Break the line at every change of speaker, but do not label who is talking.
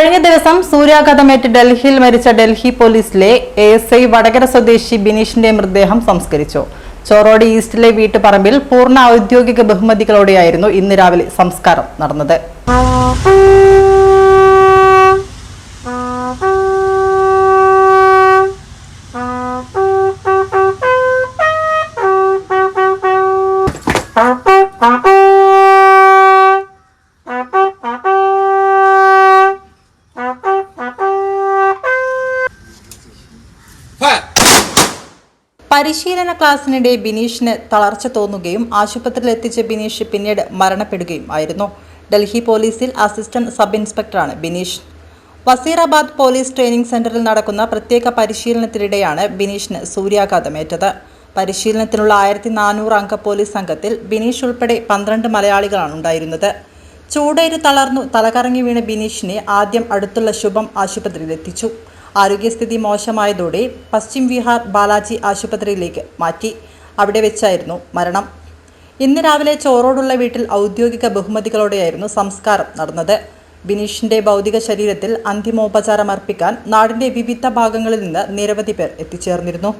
കഴിഞ്ഞ ദിവസം സൂര്യാഘാതമേറ്റ് ഡൽഹിയിൽ മരിച്ച ഡൽഹി പോലീസിലെ എ എസ് ഐ വടകര സ്വദേശി ബിനീഷിന്റെ മൃതദേഹം സംസ്കരിച്ചു. ചോറോടി ഈസ്റ്റിലെ വീട്ടുപറമ്പിൽ പൂർണ ഔദ്യോഗിക ബഹുമതികളോടെയായിരുന്നു ഇന്ന് രാവിലെ സംസ്കാരം നടന്നത്. പരിശീലന ക്ലാസ്സിനിടെ ബിനീഷിന് തളർച്ച തോന്നുകയും ആശുപത്രിയിൽ എത്തിച്ച ബിനീഷ് പിന്നീട് മരണപ്പെടുകയും ആയിരുന്നു. ഡൽഹി പോലീസിൽ അസിസ്റ്റന്റ് സബ് ഇൻസ്പെക്ടറാണ് ബിനീഷ്. വസീറാബാദ് പോലീസ് ട്രെയിനിംഗ് സെന്ററിൽ നടക്കുന്ന പ്രത്യേക പരിശീലനത്തിനിടെയാണ് ബിനീഷിന് സൂര്യാഘാതമേറ്റത്. പരിശീലനത്തിനുള്ള ആയിരത്തി നാനൂറ് അംഗ പോലീസ് സംഘത്തിൽ ബിനീഷ് ഉൾപ്പെടെ പന്ത്രണ്ട് മലയാളികളാണ് ഉണ്ടായിരുന്നത്. ചൂടേര് തളർന്നു തലകറങ്ങി വീണ ബിനീഷിനെ ആദ്യം അടുത്തുള്ള ശുഭം ആശുപത്രിയിൽ എത്തിച്ചു ആരോഗ്യസ്ഥിതി മോശമായതോടെ പശ്ചിം വിഹാർ ബാലാജി ആശുപത്രിയിലേക്ക് മാറ്റി. അവിടെ വെച്ചായിരുന്നു മരണം. ഇന്ന് രാവിലെ ചോറോടുള്ള വീട്ടിൽ ഔദ്യോഗിക ബഹുമതികളോടെയായിരുന്നു സംസ്കാരം നടന്നത്. ബിനീഷിന്റെ ഭൗതിക ശരീരത്തിൽ അന്തിമോപചാരം അർപ്പിക്കാൻ നാടിന്റെ വിവിധ ഭാഗങ്ങളിൽ നിന്ന് നിരവധി പേർ എത്തിച്ചേർന്നിരുന്നു.